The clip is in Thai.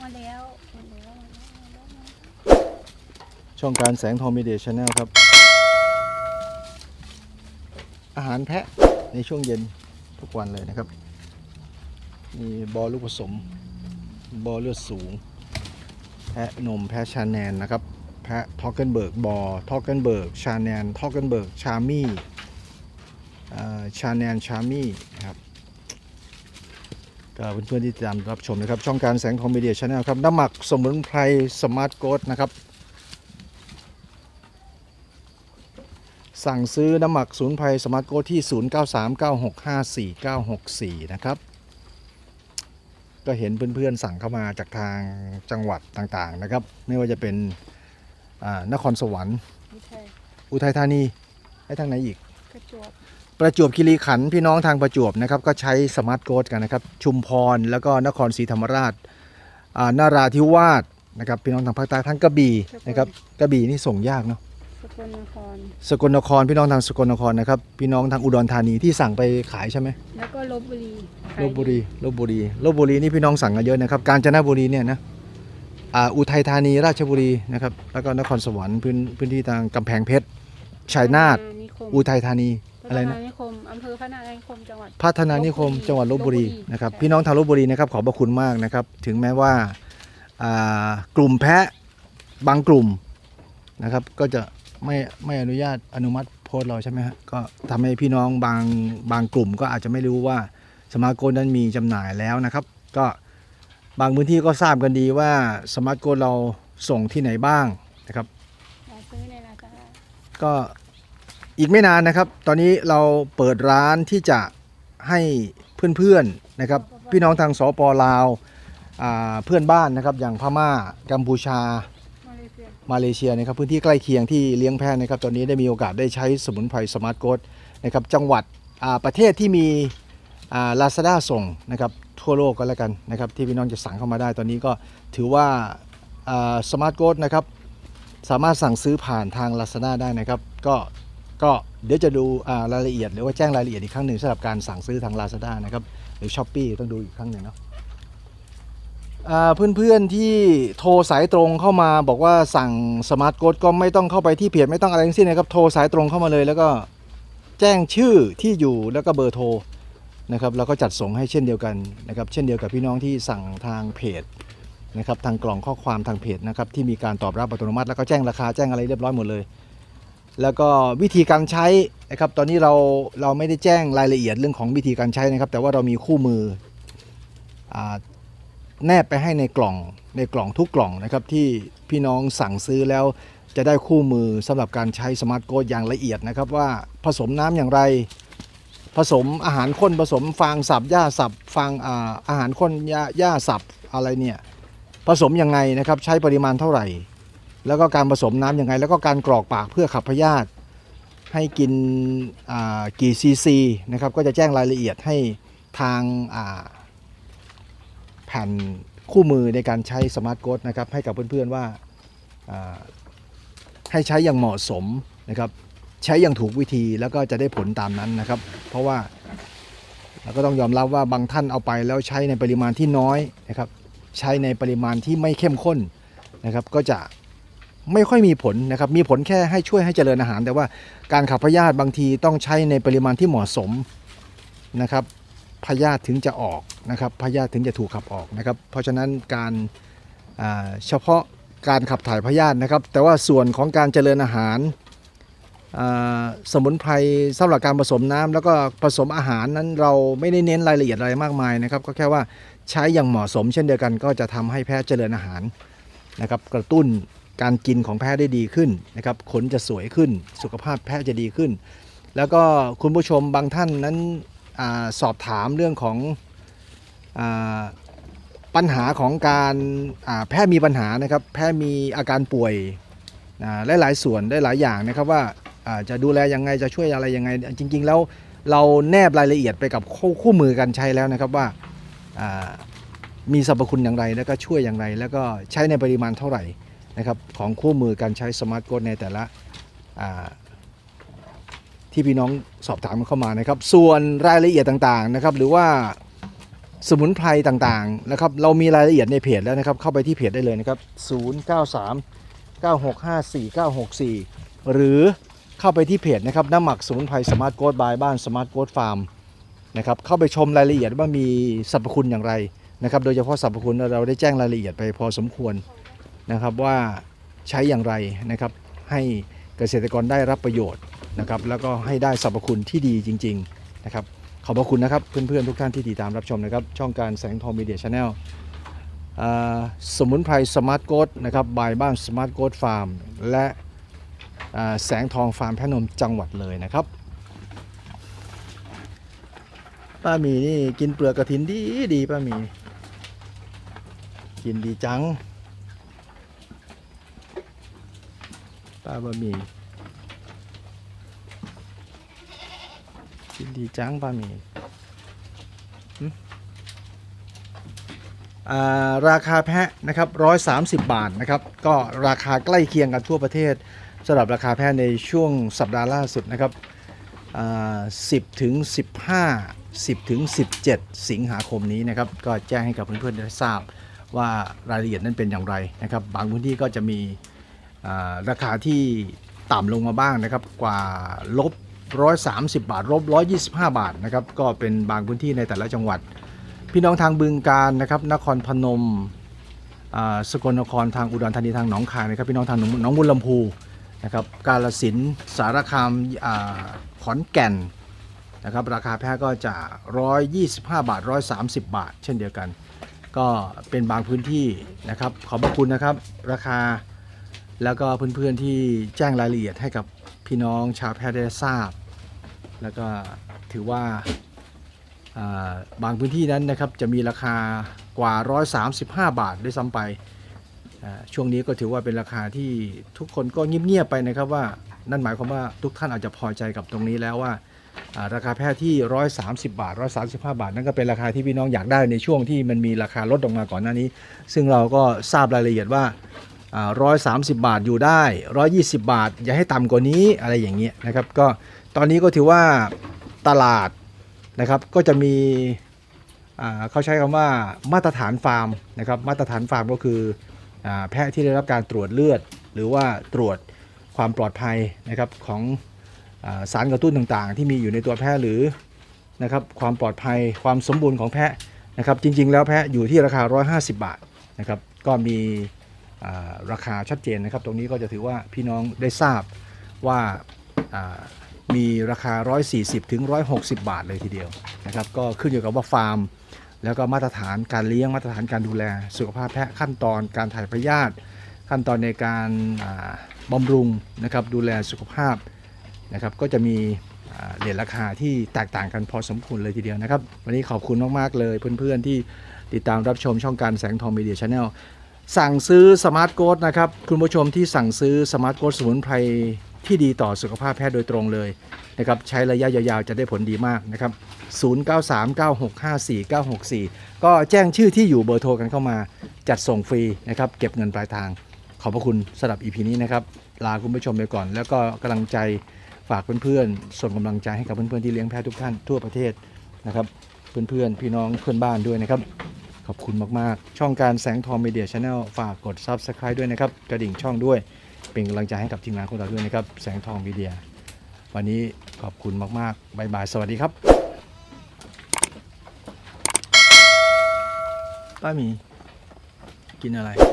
มาแล้วมาแล้วมาแล้วช่องการแสงทองมีเดียชาแนลครับ อาหารแพะในช่วงเย็นทุกวันเลยนะครับ มีบอลูกผสม บอเลือดสูง แพะนมแพะชาแนนนะครับ แพะทอกเกนเบิร์กบอทอกเกนเบิร์กชาแนนทอกเกนเบิร์กชามี่ชาแนนชามี่นะครับ ก็เพื่อนๆที่ติดตามรับชมนะครับ ช่องการแสงทองมีเดียชาแนลครับ น้ำหมักสมุนไพรสมาร์ทโกดนะครับ สั่งซื้อน้ำหมักศูนย์ภัยสมาร์ทโกที่ 0939654964 นะครับ ก็เห็นเพื่อนๆสั่งเข้ามาจากทางจังหวัดต่างๆนะครับ ไม่ว่าจะเป็นอ่านครสวรรค์ไม่ใช่อุทัยธานี ให้ทางไหนอีก กระจวบ ประจวบคีรีขันธ์พี่น้องทางประจวบนะครับก็ใช้สมาร์ทโกดกันนะครับชุมพรแล้วก็นครศรีธรรมราชอ่านาราธิวาสนะครับพี่น้องทางภาคใต้ทั้งกระบี่นะครับกระบี่นี่ส่งยากเนาะสกลนครสกลนครพี่น้องทางสกลนครนะครับพี่น้องทางอุดรธานีที่สั่งไปขายใช่ไหมแล้วก็ลบบุรีลบบุรีลบบุรีลบบุรีนี่พี่น้องสั่งกันเยอะนะครับกาญจนบุรีเนี่ยนะอ่าอุทัยธานีราชบุรีนะครับแล้วก็นครสวรรค์พื้นพื้นที่ทางกำแพงเพชรชัยนาทนิคมอุทัยธานีพั อะไรฒนะนานิคมอำเภอพัฒนานิคมจังหวัด พัฒนานิคมลพบุรีจังหวัดลบบุรีลพบุรีนะครับ ใช่ พี่น้องทางลบบุรีนะครับขอบพระคุณมากนะครับ ถึงแม้ว่าอ่ากลุ่มแพะบางกลุ่มนะครับ ก็จะไม่ไม่อนุญาตอนุมัติโพสต์เราใช่ไหมฮะก็ทำให้พี่น้องบางบางกลุ่ม ก็อาจจะไม่รู้ว่าสมาร์ทโกนนั้นมีจำหน่ายแล้วนะครับ ก็บางพื้นที่ก็ทราบกันดีว่าสมาร์ทโกนเราส่งที่ไหนบ้างนะครับ หาซื้อในลาซาด้าก็ อีกไม่นานนะครับ ตอนนี้เราเปิดร้านที่จะให้เพื่อนๆนะครับ พี่น้องทางสปลาวาเพื่อนบ้านนะครับ อย่างพม่ากัมพูชา มาเลเซียนะครับพื้นที่ใกล้เคียงที่เลี้ยงแพะนะครับ ตอนนี้ได้มีโอกาสได้ใช้สมุนไพรสมาร์ทโกดนะครับจังหวัดประเทศที่มีลาซาด้าส่งนะครับทั่วโลกก็แล้วกันนะครับ ที่พี่น้องจะสั่งเข้ามาได้ตอนนี้ก็ถือว่าสมาร์ทโกดนะครับสามารถสั่งซื้อผ่านทาง Lazada ได้นะครับ ก็ ก็เดี๋ยวจะดูอ่ารายละเอียดหรือว่าแจ้งรายละเอียดอีกครั้งหนึ่งสำหรับการสั่งซื้อทาง Lazada นะครับหรือ s h อ p e e ต้องดูอีกครั้งหนึ่งเนาะเพื่อนๆที่โทรสายตรงเข้ามาบอกว่าสั่งสมาร์ทโกดก็ไม่ต้องเข้าไปที่เพจไม่ต้องอะไรทั้งสิ้นนะครับโทรสายตรงเข้ามาเลย แล้วก็แจ้งชื่อที่อยู่แล้วก็เบอร์โทรนะครับแล้วก็จัดส่งให้เช่นเดียวกันนะครับเช่นเดียวกับพี่น้องที่สั่งทางเพจนะครับทางกล่องข้อความทางเพจนะครับที่มีการตอบรับอัตโนมัติแล้วก็แจ้งราคาแจ้งอะไรเรียบร้อยหมดเลย แล้วก็วิธีการใช้นะครับตอนนี้เราเราไม่ได้แจ้งรายละเอียดเรื่องของวิธีการใช้นะครับ แต่ว่าเรามีคู่มืออแนบไปให้ในกล่องในกล่องทุกกล่องนะครับที่พี่น้องสั่งซื้อแล้วจะได้คู่มือสำหรับการใช้สมาร์ทโกดอย่างละเอียดนะครับ ว่าผสมน้ำอย่างไร ผสมอาหารข้นผสมฟางสับหญ้าสับฟางอาอาหารข้นหญ้าหญ้าสับอะไรเนี่ยผสมยังไงนะครับใช้ปริมาณเท่าไหร่ แล้วก็การผสมน้ำยังไง แล้วก็การกรอกปากเพื่อขับพยาธิให้กินกี่ซีซีนะครับก็จะแจ้งรายละเอียดให้ทางแผ่นคู่มือในการใช้สมาร์ทโกดนะครับให้กับเพื่อนๆว่าอ่าให้ใช้อย่างเหมาะสมนะครับใช้อย่างถูกวิธีแล้วก็จะได้ผลตามนั้นนะครับ เพราะว่าเราก็ต้องยอมรับว่าบางท่านเอาไปแล้วใช้ในปริมาณที่น้อยนะครับ ใช้ในปริมาณที่ไม่เข้มข้นนะครับ ก็จะ ไม่ค่อยมีผลนะครับ มีผลแค่ให้ช่วยให้เจริญอาหาร แต่ว่าการขับพยาธิบางทีต้องใช้ในปริมาณที่เหมาะสมนะครับพยาธิถึงจะออกนะครับพยาธิถึงจะถูกขับออกนะครับ เพราะฉะนั้นการเฉพาะการขับถ่ายพยาธินะครับ แต่ว่าส่วนของการเจริญอาหารสมุนไพรสำหรับการผสมน้ำแล้วก็ผสมอาหารนั้นเราไม่ได้เน้นรายละเอียดอะไรมากมายนะครับ ก็แค่ว่าใช้อย่างเหมาะสมเช่นเดียวกันก็จะทำให้แพะเจริญอาหารนะครับ กระตุ้น การกินของแพะได้ดีขึ้นนะครับขนจะสวยขึ้น สุขภาพแพะจะดีขึ้น แล้วก็คุณผู้ชมบางท่านนั้นอสอบถามเรื่องของอปัญหาของการอ่าแพะมีปัญหานะครับ แพะมีอาการป่วยหลายหลายๆส่วนได้หลายอย่างนะครับว่าจะดูแลยังไงจะช่วยอะไรยังไง จริง ๆ แล้วเราแนบรายละเอียดไปกับคู่คู่มือการใช้แล้วนะครับว่ามีสรรพคุณอย่างไรแล้วก็ช่วยอย่างไร แล้วก็ใช้ในปริมาณเท่าไหร่ นะครับของคู่มือการใช้สมาร์ทโกดในแต่ละที่พี่น้องสอบถามเข้ามานะครับ ส่วนรายละเอียดต่างๆนะครับ หรือว่าสมุนไพรต่างๆนะครับ เรามีรายละเอียดในเพจแล้วนะครับ เข้าไปที่เพจได้เลยนะครับ 093 9654 964 หรือเข้าไปที่เพจนะครับน้ำหมักสมุนไพรสมาร์ทโกดบายบ้านสมาร์ทโกดฟาร์มนะครับเข้าไปชมรายละเอียดว่ามีสรรพคุณอย่างไรนะครับ โดยเฉพาะสรรพคุณเราได้แจ้งรายละเอียดไปพอสมควร นะครับว่าใช้อย่างไรนะครับให้เกษตรกรได้รับประโยชน์นะครับแล้วก็ให้ได้สรรพคุณที่ดีจริงๆนะครับขอบพระคุณนะครับเพื่อนๆทุกท่านที่ติดตามรับชมนะครับช่องการแสงทองมีเดียชาแนลสมุนไพรสมาร์ทโกดนะครับบายบ้านสมาร์ทโกดฟาร์มและแสงทองฟาร์มพระนมจังหวัดเลยนะครับป้ามีนี่กินเปลือกกระถินดีดีป้ามี กินดีจัง ป้าบะหมี่กินดีจังป้าหมีอ่าราคาแพะนะครับ 130 บาทนะครับ ก็ราคาใกล้เคียงกันทั่วประเทศสำหรับราคาแพะในช่วงสัปดาห์ล่าสุดนะครับอ่า10ถึง15 10ถึง17 สิงหาคมนี้นะครับ ก็แจ้งให้กับเพื่อนๆได้ทราบว่ารายละเอียดนั้นเป็นอย่างไรนะครับ บางพื้นที่ก็จะมี ราคาที่ต่ำลงมาบ้างนะครับกว่าลบ130 บาทลบ125 บาทนะครับก็เป็นบางพื้นที่ในแต่ละจังหวัด พี่น้องทางบึงการนะครับนครพนมสกลนครทางอุดรธานีทางหนองคายนะครับพี่น้องทางหนองบุญลำพูนะครับกาลสินสารคามขอนแก่นนะครับราคาแพะก็จะ 125 บาท 130 บาท เช่นเดียวกัน ก็เป็นบางพื้นที่นะครับขอบพระคุณนะครับราคา แล้วก็เพื่อนๆที่แจ้งรายละเอียดให้กับพี่น้องชาวแพทย์ได้ทราบ แล้วก็ถือว่าบางพื้นที่นั้นนะครับจะมีราคากว่า 135 บาทด้วยซ้ำไป ช่วงนี้ก็ถือว่าเป็นราคาที่ทุกคนก็เงียบๆไปนะครับว่านั่นหมายความว่าทุกท่านอาจจะพอใจกับตรงนี้แล้วว่าราคาแพทย์ที่ 130 บาท 135 บาท นั่นก็เป็นราคาที่พี่น้องอยากได้ในช่วงที่มันมีราคาลดลงมาก่อนหน้านี้ ซึ่งเราก็ทราบรายละเอียดว่า อ่า130บาทอยู่ได้120บาท อย่าให้ต่ำกว่านี้อะไรอย่างเงี้ยนะครับก็ตอนนี้ก็ถือว่าตลาดนะครับก็จะมีอ่าเขาใช้คำว่ามาตรฐานฟาร์มนะครับมาตรฐานฟาร์มก็คืออาแพะที่ได้รับการตรวจเลือด หรือว่าตรวจความปลอดภัยนะครับของอสารกระตุ้นต่างๆ ที่มีอยู่ในตัวแพะหรือนะครับความปลอดภัยความสมบูรณ์ของแพะนะครับจริงๆ แล้วแพะอยู่ที่ราคา 150 บาทนะครับก็มี ราคาชัดเจนนะครับ ตรงนี้ก็จะถือว่าพี่น้องได้ทราบว่ามีราคา 140 ถึง 160 บาทเลยทีเดียวนะครับ ก็ขึ้นอยู่กับว่าฟาร์ม แล้วก็มาตรฐานการเลี้ยงมาตรฐานการดูแล สุขภาพแพะขั้นตอนการถ่ายพยาธิขั้นตอนในการบำรุงนะครับดูแลสุขภาพนะครับก็จะมีเรทราคาที่แตกต่างกันพอสมควรเลยทีเดียวนะครับ วันนี้ขอบคุณมาก ๆ เลยเพื่อน ๆ ที่ติดตามรับชมช่องการแสงทองมีเดียชาแนล สั่งซื้อสมาร์ทโกดนะครับ คุณผู้ชมที่สั่งซื้อสมาร์ทโกดสมุนไพรที่ดีต่อสุขภาพแพทย์โดยตรงเลยนะครับใช้ระยะยาวๆจะได้ผลดีมากนะครับ 0939654964 ก็แจ้งชื่อที่อยู่เบอร์โทรกันเข้ามาจัดส่งฟรีนะครับ เก็บเงินปลายทาง ขอบพระคุณสำหรับ EP นี้นะครับ ลาคุณผู้ชมไปก่อน แล้วก็กำลังใจฝากเพื่อนๆส่งกำลังใจให้กับเพื่อนๆที่เลี้ยงแพะทุกท่านทั่วประเทศนะครับ เพื่อนๆพี่น้องเพื่อนบ้านด้วยนะครับ อบคุณมาก ๆ ช่องการแสงทองมีเดียชาแนลฝากกด Subscribe ด้วยนะครับ กระดิ่งช่องด้วย เป็นกำลังใจให้กับทีมงานของเราด้วยนะครับ แสงทองมีเดีย วันนี้ขอบคุณมากๆบายบาย สวัสดีครับป้ามีกินอะไร